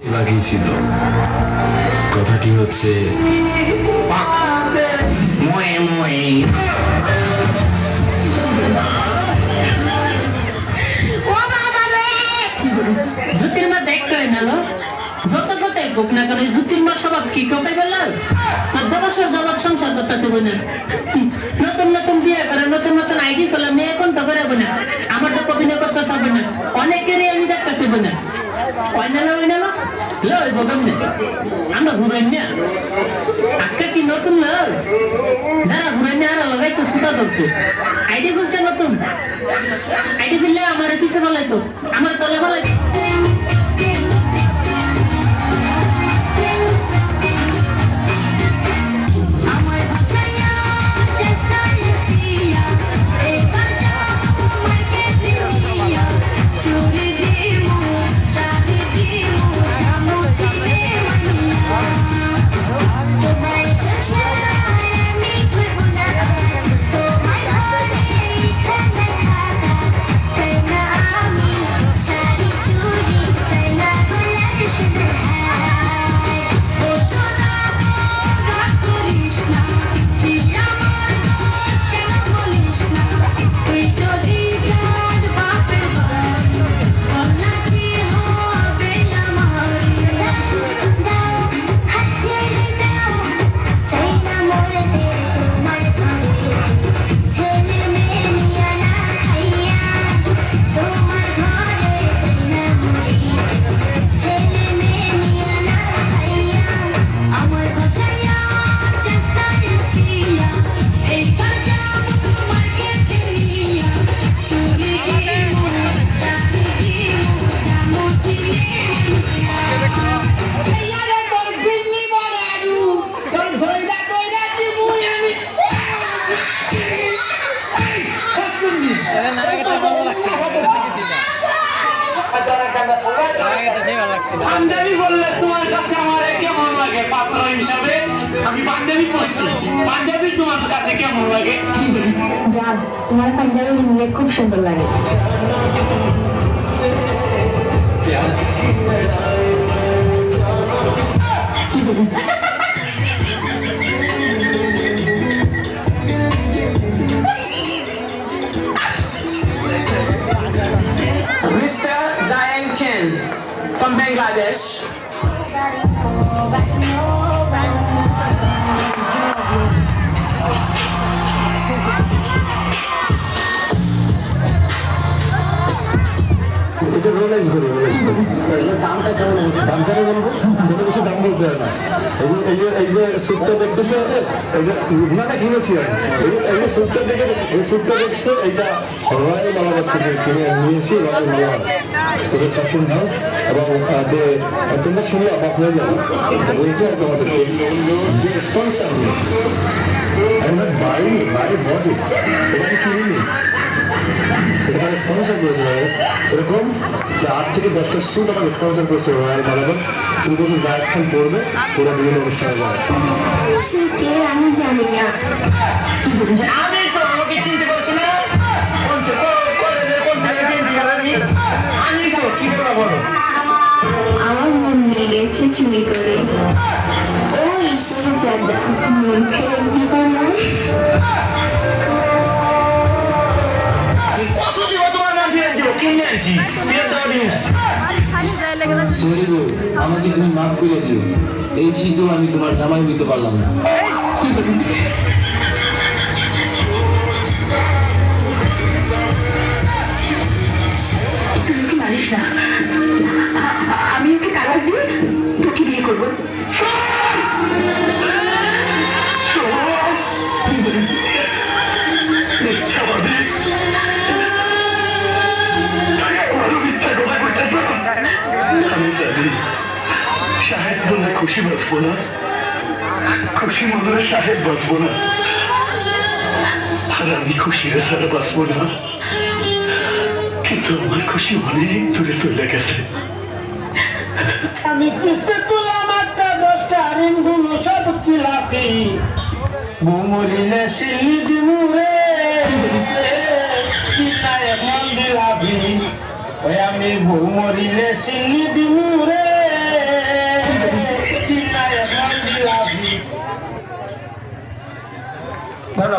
বাকি ছিল কথাটি হচ্ছে যত কথাই কোক না করে জ্যোতির্মার স্বভাব কি কফাই বলল চোদ্দ বছর জগৎ সংসার করতেছে বোনের। নতুন নতুন বিয়ে করে, নতুন নতুন আইডি করলে মেয়ে কোন তো করে বোনের? আমার তো অভিনয় করতে চাবে না। অনেকেরই আমি দেখতেছি বোনের। ওই না লই বগম নে। আমরা ঘুরাই না। আজকে কি নতুন লল যারা আর লাগাইছে সুতা ধরতে। আইডি খুলছে নতুন। আইডি খুললে আমার পিছে বলাইতো আমার তলে বলাইতো পাঞ্জাবি বললে তোমার কাছে আমার কেমন লাগে? পাত্র হিসাবে আমি পাঞ্জাবি পড়ছি। পাঞ্জাবি তোমার কাছে কেমন লাগে? যা তোমার পাঞ্জাবি নিয়ে খুব সুন্দর লাগে। Mr. from Bangladesh. রোলেক্স করি দাম কেন বলব? কোনো কিছু দাম বলতে হয় না। এই যে- এই যে স্যুটটা দেখতেছো রুগনাটা কিনেছি আমি। এই যে- এই দেখে, এই স্যুটটা দেখছ, এইটা রয়্যাল মালাবার থেকে কিনে নিয়েছি, রয়্যাল মালাবার। থেকে ফ্যাশন হাউস, এবং তোমরা শুনলে অবাক হয়ে যাবে। ওইটা তোমাদের স্পন্সার আমি বাই বাই বডি এটা কিনিনি। এটা স্পন্সার করেছে এরকম যে আট থেকে দশটা সুট আমাকে স্পন্সর করেছে রয়্যাল মালাবার শুধু বলছে জায়দ খান পড়বে পুরো বিভিন্ন অনুষ্ঠানে যায় সে কে আমি জানি না। আমি তো আমাকে চিনতে পারছি না। সরি আমাকে তুমি মাফ করে দিও। এই সিদ্ধ আমি তোমার জামাই হইতে পারলাম না। জানি সাহেব বলে খুশি বাঁচবো না। খুশি মনে সাহেব বাঁচবো না। আর আমি খুশি ছাড়া বাঁচবো না। কিন্তু আমার খুশি অনেক দূরে চলে গেছে। আমি কিস্তি তুলাম একটা দশটা ঋণগুলো সব কিলাপি বুমরিলে সিলি দিমু ওই আমি বউ মরিলে সিন্নি দিবু রে ধন্যবাদ।